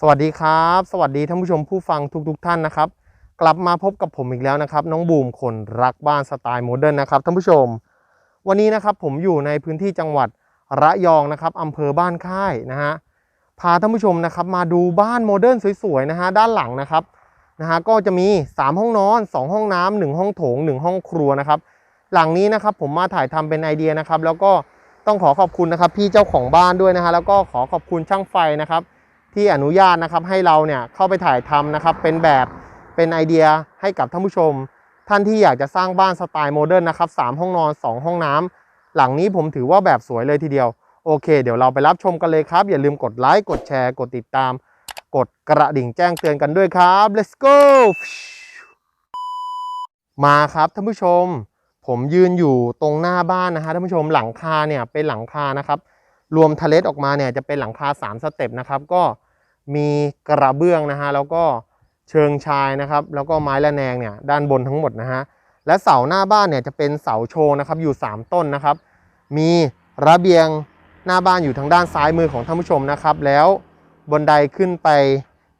สวัสดีครับ สวัสดีท่านผู้ชมผู้ฟังทุกๆทท่านนะครับ กลับมาพบกับผมอีกแล้วนะครับ น้องบูมคนรักบ้านสไตล์โมเดิร์นนะครับท่านผู้ชม วันนี้นะครับผมอยู่ในพื้นที่จังหวัดระยองนะครับอำเภอบ้านค่ายนะฮะพาท่านผู้ชมนะครับมาดูบ้านโมเดิร์นสวยๆนะฮะด้านหลังนะครับนะฮะก็จะมี 3 ห้องนอน 2 ห้องน้ำ1ห้องโถง 1 ห้องครัวนะครับ หลังนี้นะครับผมมาถ่ายทำเป็นไอเดียนะครับ แล้วก็ต้องขอขอบคุณนะครับพี่เจ้าของบ้านด้วยนะฮะแล้วก็ขอขอบคุณช่างไฟนะครับ ที่อนุญาตนะครับให้เราเนี่ยเข้าไปถ่ายทำนะครับ เป็นแบบเป็นไอเดียให้กับท่านผู้ชม ท่านที่อยากจะสร้างบ้านสไตล์โมเดิร์นนะครับสามห้องนอน 2 ห้องน้ำหลังนี้ผมถือว่าแบบสวยเลยทีเดียว โอเค เดี๋ยวเราไปรับชมกันเลยครับ อย่าลืมกดไลค์กดแชร์ กดติดตาม กดกระดิ่งแจ้งเตือนกันด้วยครับ let's go มาครับท่านผู้ชม ผมยืนอยู่ตรงหน้าบ้านนะฮะท่านผู้ชมหลังคาเนี่ยเป็นหลังคานะครับรวมทะเลออกมาเนี่ยจะเป็นหลังคา 3 สเต็ปนะครับ ก็ มีกระเบื้องนะฮะแล้วก็เชิงชายนะครับ แล้วก็ไม้ระแนงเนี่ยด้านบนทั้งหมดนะฮะและเสาหน้าบ้านเนี่ยจะเป็นเสาโชว์นะครับอยู่ 3 ต้นนะครับ มีระเบียงหน้าบ้านอยู่ทางด้านซ้ายมือของท่านผู้ชมนะครับ แล้วบนไดขึ้นไป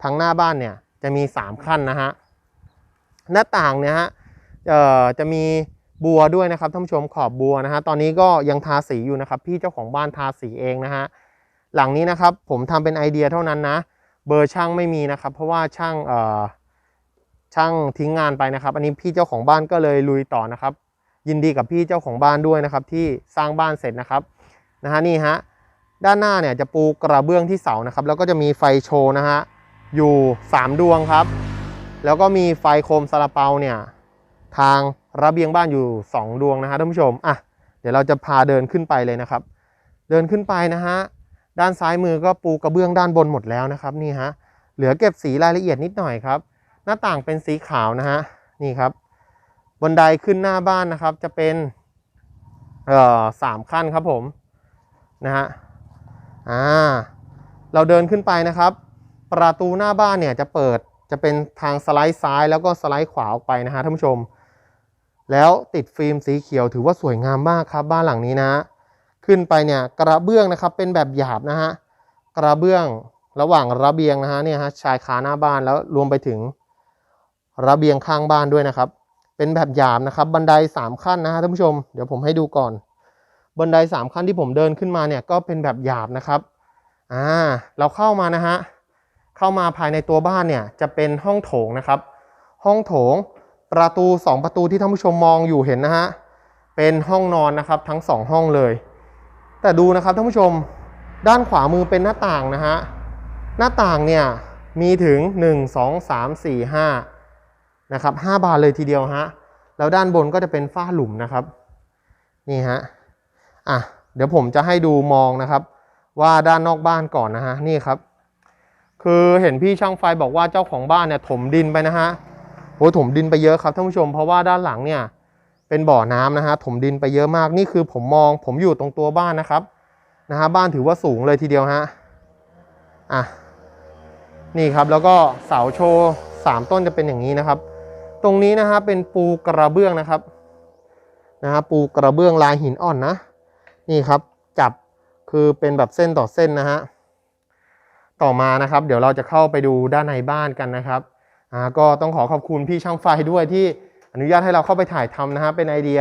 ทางหน้าบ้านเนี่ยจะมี 3 ขั้นนะฮะหน้าต่างเนี่ยฮะเอ่อจะมีบัวด้วยนะครับท่านผู้ชมขอบบัวนะฮะตอนนี้ก็ยังทาสีอยู่นะครับ พี่เจ้าของบ้านทาสีเองนะฮะหลังนี้นะครับผมทำเป็นไอเดียเท่านั้นนะ เบอร์ช่างไม่มีนะครับ เพราะว่าช่างเอ่อช่างทิ้งงานไปนะครับ อันนี้พี่เจ้าของบ้านก็เลยลุยต่อนะครับ ยินดีกับพี่เจ้าของบ้านด้วยนะครับ ที่สร้างบ้านเสร็จนะครับนะฮะนี่ฮะด้านหน้าเนี่ยจะปูกระเบื้องที่เสานะครับ แล้วก็จะมีไฟโชว์นะฮะอยู่ 3 ดวงครับ แล้วก็มีไฟโคมซาลาเปาเนี่ยทางระเบียงบ้านอยู่ 2 ดวงนะฮะท่านผู้ชมอะเดี๋ยวเราจะพาเดินขึ้นไปเลยนะครับ เดินขึ้นไปนะฮะ ด้านซ้ายมือก็ปูกระเบื้องด้านบนหมดแล้วนะครับนี่ฮะเหลือเก็บสีรายละเอียดนิดหน่อยครับ หน้าต่างเป็นสีขาวนะฮะนี่ครับบนไดขึ้นหน้าบ้านนะครับ จะเป็นเอ่อสามขั้นครับผมนะฮะอ่าเราเดินขึ้นไปนะครับ ประตูหน้าบ้านเนี่ยจะเปิดจะเป็นทางสไลด์ซ้ายแล้วก็สไลด์ขวาออกไปนะฮะท่านผู้ชม แล้วติดฟิล์มสีเขียวถือว่าสวยงามมากครับบ้านหลังนี้นะฮะ ขึ้นไปเนี่ยกระเบื้องนะครับเป็นแบบหยาบนะฮะกระเบื้องระหว่างระเบียงนะฮะเนี่ยฮะชายคาหน้าบ้านแล้วรวมไปถึงระเบียงข้างบ้านด้วยนะครับ เป็นแบบหยาบนะครับ บันไดสามขั้นนะฮะท่านผู้ชมเดี๋ยวผมให้ดูก่อน บันไดสามขั้นที่ผมเดินขึ้นมาเนี่ยก็เป็นแบบหยาบนะครับอ่าเราเข้ามานะฮะเข้ามาภายในตัวบ้านเนี่ยจะเป็นห้องโถงนะครับ ห้องโถงประตูสองประตูที่ท่านผู้ชมมองอยู่เห็นนะฮะเป็นห้องนอนนะครับทั้งสองห้องเลย แต่ดูนะครับท่านผู้ชมด้านขวามือเป็นหน้าต่างนะฮะหน้าต่างเนี่ยมีถึง 1 2 3 4 5นะครับ5บานเลยทีเดียวฮะแล้วด้านบนก็จะเป็นฝ้าหลุมนะครับนี่ฮะอะเดี๋ยวผมจะให้ดูมองนะครับ ว่าด้านนอกบ้านก่อนนะฮะนี่ครับ คือเห็นพี่ช่างไฟบอกว่าเจ้าของบ้านเนี่ยถมดินไปนะฮะโอ้ถมดินไปเยอะครับท่านผู้ชมเพราะว่าด้านหลังเนี่ย เป็นบ่อน้ำนะฮะถมดินไปเยอะมากนี่คือผมมองผมอยู่ตรงตัวบ้านนะครับนะฮะบ้านถือว่าสูงเลยทีเดียวฮะอะนี่ครับแล้วก็เสาโชว์สามต้นจะเป็นอย่างนี้นะครับ ตรงนี้นะฮะเป็นปูกระเบื้องนะครับนะฮะปูกระเบื้องลายหินอ่อนนะ นี่ครับจับคือเป็นแบบเส้นต่อเส้นนะฮะต่อมานะครับ เดี๋ยวเราจะเข้าไปดูด้านในบ้านกันนะครับอ่าก็ต้องขอขอบคุณพี่ช่างไฟด้วยที่ อนุญาตให้เราเข้าไปถ่ายทำนะฮะเป็นไอเดีย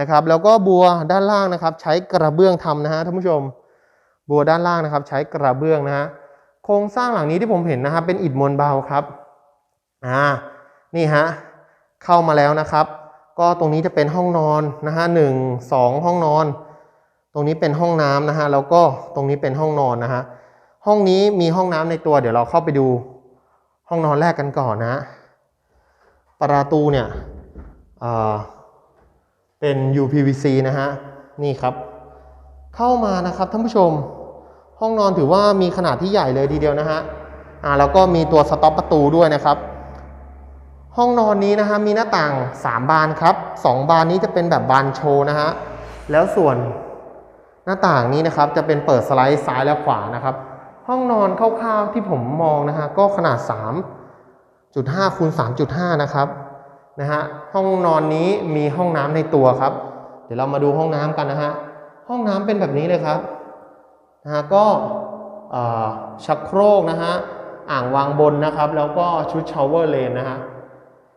นะครับ แล้วก็บัวด้านล่างนะครับ ใช้กระเบื้องทำนะฮะท่านผู้ชม บัวด้านล่างนะครับ ใช้กระเบื้องนะฮะโครงสร้างหลังนี้ที่ผมเห็นนะครับ เป็นอิฐมวลเบาครับอ่านี่ฮะเข้ามาแล้วนะครับ ก็ตรงนี้จะเป็นห้องนอนนะฮะหนึ่งสองห้องนอน ตรงนี้เป็นห้องน้ำนะฮะแล้วก็ตรงนี้เป็นห้องนอนนะฮะห้องนี้มีห้องน้ำในตัวเดี๋ยวเราเข้าไปดูห้องนอนแรกกันก่อนนะฮะ ประตูเนี่ยเป็น UPVC นะฮะ นี่ครับ เข้ามานะครับท่านผู้ชม ห้องนอนถือว่ามีขนาดที่ใหญ่เลยทีเดียวนะฮะ อ่าแล้วก็มีตัวสต็อปประตูด้วยนะครับ ห้องนอนนี้นะฮะมีหน้าต่าง 3 บานครับ 2 บานนี้จะเป็นแบบบานโชว์นะฮะ แล้วส่วนหน้าต่างนี้นะครับจะเป็นเปิดสไลด์ซ้ายและขวานะครับ ห้องนอนคร่าวๆที่ผมมองนะฮะก็ขนาด 3.5คูณ3.5นะครับนะฮะห้องนอนนี้มีห้องน้ำในตัวครับ เดี๋ยวเรามาดูห้องน้ำกันนะฮะห้องน้ำเป็นแบบนี้เลยครับนะฮะก็ชักโครกนะฮะอ่างวางบนนะครับ แล้วก็ชุดชาวเวอร์เลนนะฮะ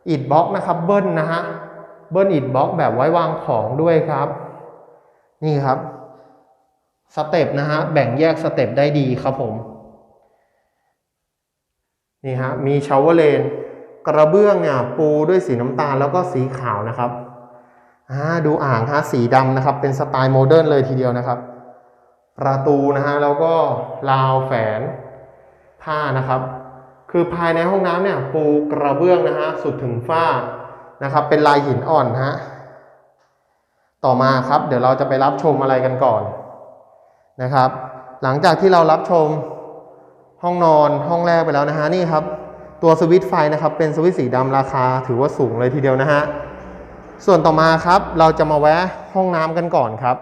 อิดบล็อกนะครับเบิ้ลนะฮะเบิ้ลอิดบล็อกแบบไว้วางของด้วยครับ นี่ครับสเต็ปนะฮะแบ่งแยกสเต็ปได้ดีครับผม นี่ฮะมีชาวเวเลน กระเบื้องเนี่ยปูด้วยสีน้ำตาลแล้วก็สีขาวนะครับอ่าดูอ่างฮะสีดำนะครับ เป็นสไตล์โมเดิร์นเลยทีเดียวนะครับ ประตูนะฮะแล้วก็ราวแฝนผ้านะครับ คือภายในห้องน้ำเนี่ยปูกระเบื้องนะฮะสุดถึงฝ้านะครับ เป็นลายหินอ่อนฮะต่อมาครับ เดี๋ยวเราจะไปรับชมอะไรกันก่อนนะครับ หลังจากที่เรารับชม ห้องนอนห้องแรกไปแล้วนะฮะนี่ครับ ตัวสวิตช์ไฟนะครับ เป็นสวิตช์สีดำราคาถือว่าสูงเลยทีเดียวนะฮะส่วนต่อมาครับ เราจะมาแวะห้องน้ำกันก่อนครับ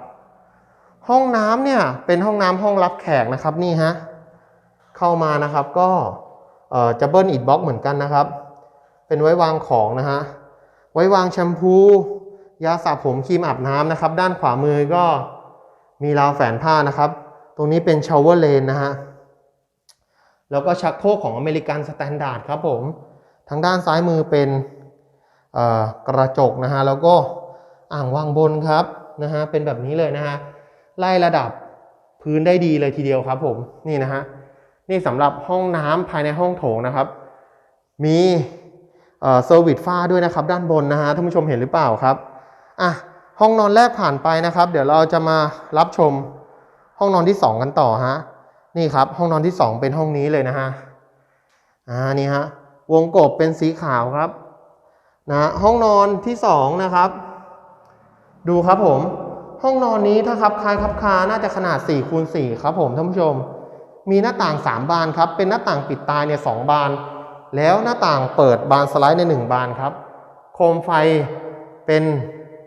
ห้องน้ำเนี่ยเป็นห้องน้ำห้องรับแขกนะครับนี่ฮะเข้ามานะครับก็เอ่อจะเบิ้ลอิดบล็อกเหมือนกันนะครับ เป็นไว้วางของนะฮะไว้วางแชมพู ยาสระผมครีมอาบน้ำนะครับ ด้านขวามือก็มีราวแฝนผ้านะครับ ตรงนี้เป็นชาวเวอร์เลนนะฮะ แล้วก็ชักโครกของอเมริกันสแตนดาร์ดครับผม ทางด้านซ้ายมือเป็นกระจกนะฮะ แล้วก็อ่างวางบนครับนะฮะ เป็นแบบนี้เลยนะฮะ ไล่ระดับพื้นได้ดีเลยทีเดียวครับผม นี่นะฮะ นี่สำหรับห้องน้ำภายในห้องโถงนะครับ มีเซอร์วิสฝ้าด้วยนะครับ ด้านบนนะฮะ ท่านผู้ชมเห็นหรือเปล่าครับ อะ ห้องนอนแรกผ่านไปนะครับ เดี๋ยวเราจะมารับชมห้องนอนที่สองกันต่อฮะ นี่ครับห้องนอนที่ 2 เป็นห้องนี้เลยนะฮะอ่านี่ฮะวงกบเป็นสีขาวครับนะห้องนอนที่ 2 นะครับ ดูครับผมห้องนอนนี้ถ้าครับคายครับคาน่าจะขนาด4คูณ4ครับผมท่านผู้ชม มีหน้าต่าง 3 บานครับ เป็นหน้าต่างปิดตายเนี่ยสบาน แล้วหน้าต่างเปิดบานสไลด์ใน 1 บานครับ โคมไฟเป็น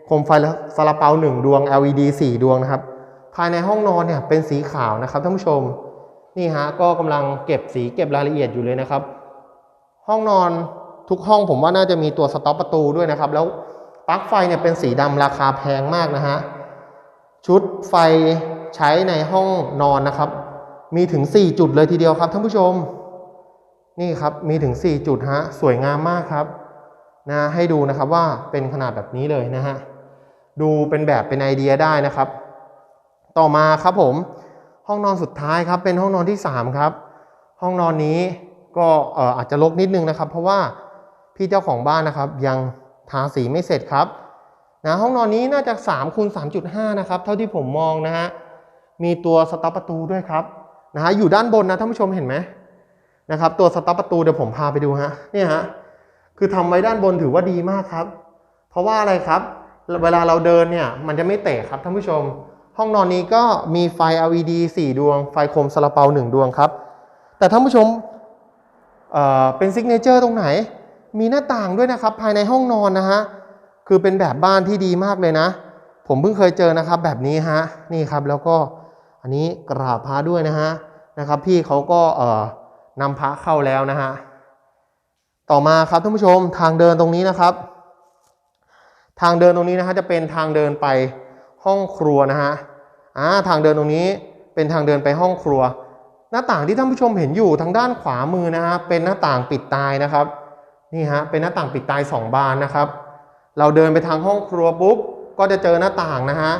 โคมไฟซาลาเปา1ดวง LED 4 ดวงนะครับ ภายในห้องนอนเนี่ยเป็นสีขาวนะครับท่านผู้ชม นี่ฮะก็กำลังเก็บสีเก็บรายละเอียดอยู่เลยนะครับ ห้องนอนทุกห้องผมว่าน่าจะมีตัวสต็อปประตูด้วยนะครับ แล้วปลั๊กไฟเนี่ยเป็นสีดำราคาแพงมากนะฮะชุดไฟใช้ในห้องนอนนะครับ มีถึง 4 จุดเลยทีเดียวครับท่านผู้ชม นี่ครับมีถึง 4 จุดฮะสวยงามมากครับนะให้ดูนะครับว่าเป็นขนาดแบบนี้เลยนะฮะดูเป็นแบบเป็นไอเดียได้นะครับ ต่อมาครับผม ห้องนอนสุดท้ายครับเป็นห้องนอนที่ 3 ครับ ห้องนอนนี้ก็อาจจะรกนิดนึงนะครับ เพราะว่าพี่เจ้าของบ้านนะครับ ยังทาสีไม่เสร็จครับนะห้องนอนนี้น่าจะ3คูณ3.5 นะครับ เท่าที่ผมมองนะฮะมีตัวสต็อปประตูด้วยครับนะฮะอยู่ด้านบนนะท่านผู้ชมเห็นไหมนะครับ ตัวสต็อปประตูเดี๋ยวผมพาไปดูฮะเนี่ยฮะคือทำไว้ด้านบนถือว่าดีมากครับ เพราะว่าอะไรครับ เวลาเราเดินเนี่ยมันจะไม่เตะครับท่านผู้ชม ห้องนอนนี้ก็มีไฟ LED 4 ดวง ไฟโคมซาลาเปา 1 ดวงครับ แต่ท่านผู้ชมเเป็นซิกเนเจอร์ตรงไหน มีหน้าต่างด้วยนะครับ ภายในห้องนอนนะฮะ คือเป็นแบบบ้านที่ดีมากเลยนะ ผมเพิ่งเคยเจอนะครับ แบบนี้ฮะ นี่ครับ แล้วก็อันนี้กราบพระด้วยนะฮะ นะครับ พี่เขาก็นำพระเข้าแล้วนะฮะ ต่อมาครับท่านผู้ชมทางเดินตรงนี้นะครับ ทางเดินตรงนี้นะฮะจะเป็นทางเดินไปห้องครัวนะฮะ อ่าทางเดินตรงนี้เป็นทางเดินไปห้องครัว หน้าต่างที่ท่านผู้ชมเห็นอยู่ทางด้านขวามือนะฮะเป็นหน้าต่างปิดตายนะครับนี่ฮะเป็นหน้าต่างปิดตายสองบานนะครับ เราเดินไปทางห้องครัวปุ๊บก็จะเจอหน้าต่างนะฮะ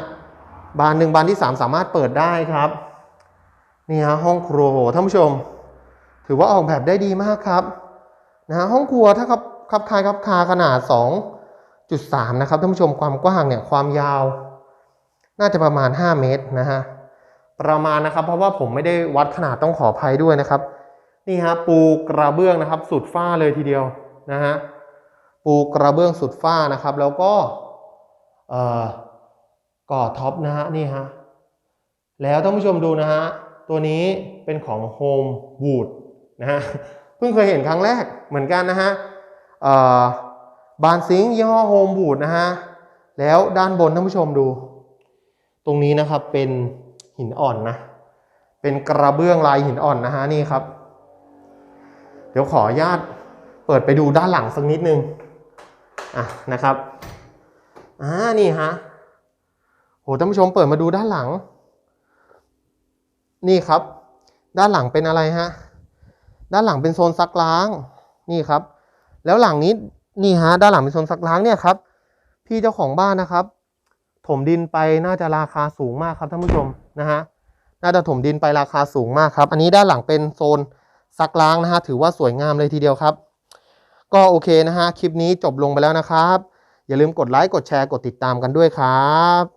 บานหนึ่งบานที่สามสามารถเปิดได้ครับนี่ฮะห้องครัวโหท่านผู้ชม ถือว่าออกแบบได้ดีมากครับนะฮะห้องครัวถ้าครับคับคายคับคาขนาด 2.3 นะครับท่านผู้ชมความกว้างเนี่ยความยาว น่าจะประมาณ 5 เมตรนะฮะประมาณนะครับ เพราะว่าผมไม่ได้วัดขนาดต้องขออภัยด้วยนะครับ นี่ฮะปูกระเบื้องนะครับ สุดฝ้าเลยทีเดียวนะฮะปูกระเบื้องสุดฝ้านะครับ แล้วก็เอ่อก่อท็อปนะฮะนี่ฮะแล้วท่านผู้ชมดูนะฮะตัวนี้เป็นของ Home Wood นะฮะเพิ่งเคยเห็นครั้งแรกเหมือนกันนะฮะบานซิงยี่ห้อ Home Wood นะฮะแล้วด้านบนท่านผู้ชมดู ตรงนี้นะครับเป็นหินอ่อนนะ เป็นกระเบื้องลายหินอ่อนนะฮะนี่ครับ เดี๋ยวขออนุญาตเปิดไปดูด้านหลังสักนิดนึงอะนะครับอ่านี่ฮะโหท่านผู้ชมเปิดมาดูด้านหลัง นี่ครับ ด้านหลังเป็นอะไรฮะด้านหลังเป็นโซนซักล้างนี่ครับ แล้วหลังนี้นี่ฮะด้านหลังเป็นโซนซักล้างเนี่ยครับ พี่เจ้าของบ้านนะครับ ถมดินไปน่าจะราคาสูงมากครับท่านผู้ชมนะฮะน่าจะถมดินไปราคาสูงมากครับ อันนี้ด้านหลังเป็นโซนซักล้างนะฮะถือว่าสวยงามเลยทีเดียวครับ ก็โอเคนะฮะคลิปนี้จบลงไปแล้วนะครับ อย่าลืมกดไลค์กดแชร์กดติดตามกันด้วยครับ